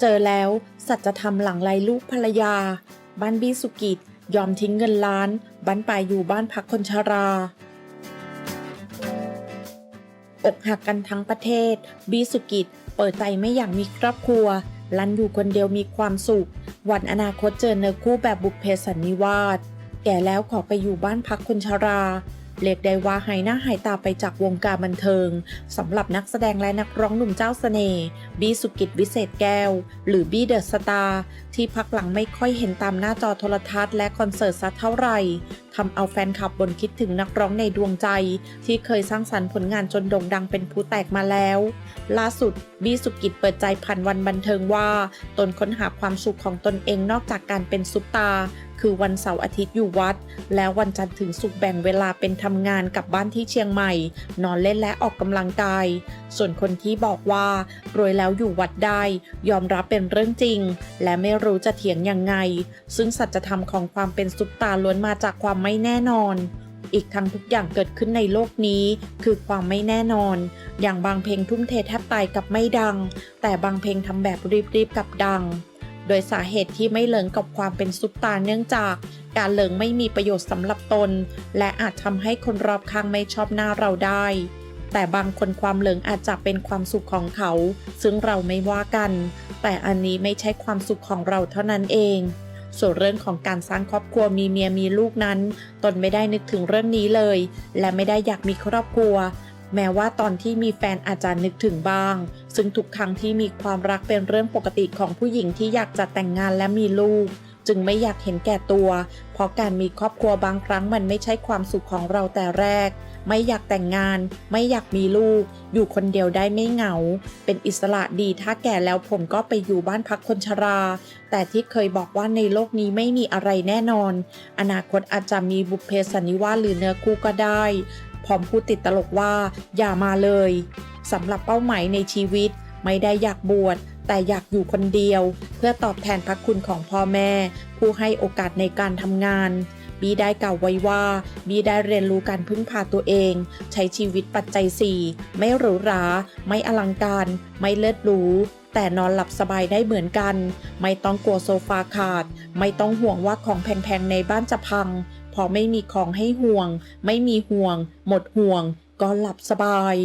เจอแล้วสัจธรรมหลังไลลูกภรรยา บ้านบี้สุกิจยอมทิ้งเงินล้านบ้านปลายอยู่บ้านพักคนชรา อกหักกันทั้งประเทศ บี้สุกิจเปิดใจไม่อยากมีครอบครัว ลันอยู่คนเดียวมีความสุข วันอนาคตเจอเนื้อคู่แบบบุพเพสันนิวาสแก่แล้วขอไปอยู่บ้านพักคนชรา เรียกได้ว่าหายหน้าหายตาไปจากวงการบันเทิงสำหรับนักแสดงและนักร้องหนุ่มเจ้าเสน่ห์บีสุกิจวิเศษแก้ว หรือบีเดอะสตาร์ที่พักหลังไม่ค่อยเห็นตามหน้าจอโทรทัศน์และคอนเสิร์ตสักเท่าไหร่ทำเอาแฟนคลับบนคิดถึงนักร้องในดวงใจ ที่เคยสร้างสรรค์ผลงานจนโด่งดังเป็นผู้แตกมาแล้ว ล่าสุดบีสุกิจเปิดใจผ่านวันบันเทิงว่า ตนค้นหาความสุขของตนเองนอกจากการเป็นซุปตา คือวันเสาร์อาทิตย์อยู่วัด แล้ววันจันทร์ถึงศุกร์แบ่งเวลาเป็นทำงานกับบ้านที่เชียงใหม่ นอนเล่นและออกกำลังกาย ส่วนคนที่บอกว่ารวยแล้วอยู่วัดได้ ยอมรับเป็นเรื่องจริง และไม่รู้จะเถียงยังไง ซึ่งสัจธรรมของความเป็นซุปตาล้วนมาจากความไม่แน่นอนอีกทั้งทุกอย่างเกิดขึ้นในโลกนี้ คือความไม่แน่นอน อย่างบางเพลงทุ่มเทแทบตายกับไม่ดัง แต่บางเพลงทำแบบรีบๆกับดัง โดยสาเหตุที่ไม่เลิงกับความเป็นซุปตาเนื่องจาก การเลิงไม่มีประโยชน์สำหรับตน และอาจทำให้คนรอบข้างไม่ชอบหน้าเราได้ แต่บางคนความเลิงอาจจะเป็นความสุขของเขา ซึ่งเราไม่ว่ากัน แต่อันนี้ไม่ใช่ความสุขของเราเท่านั้นเองส่วนเรื่องของการสร้างครอบครัวมีเมียมีลูกนั้น ตนไม่ได้นึกถึงเรื่องนี้เลย และไม่ได้อยากมีครอบครัว แม้ว่าตอนที่มีแฟนอาจจะนึกถึงบ้าง ซึ่งทุกครั้งที่มีความรักเป็นเรื่องปกติของผู้หญิงที่อยากจะแต่งงานและมีลูก จึงไม่อยากเห็นแก่ตัว เพราะการมีครอบครัวบางครั้งมันไม่ใช่ความสุขของเราแต่แรก ไม่อยากแต่งงาน ไม่อยากมีลูก อยู่คนเดียวได้ไม่เหงา เป็นอิสระดีถ้าแก่แล้วผมก็ไปอยู่บ้านพักคนชรา แต่ที่เคยบอกว่าในโลกนี้ไม่มีอะไรแน่นอน อนาคตอาจจะมีบุพเพสันนิวาสหรือเนื้อคู่ก็ได้ พร้อมพูดติดตลกว่า อย่ามาเลยสำหรับเป้าหมายในชีวิต ไม่ได้อยากบวชแต่อยากอยู่คนเดียว เพื่อตอบแทนพระคุณของพ่อแม่ ผู้ให้โอกาสในการทำงานบีได้กล่าวไว้ว่าบีได้เรียนรู้การพึ่งพาตัวเอง ใช้ชีวิตปัจจัย4ไม่หรูหรา ไม่อลังการ ไม่เลิศหรูแต่นอนหลับสบายได้เหมือนกัน ไม่ต้องกลัวโซฟาขาด ไม่ต้องห่วงว่าของแพงๆในบ้านจะพัง พอไม่มีของให้ห่วง ไม่มีห่วง หมดห่วง ก็หลับสบาย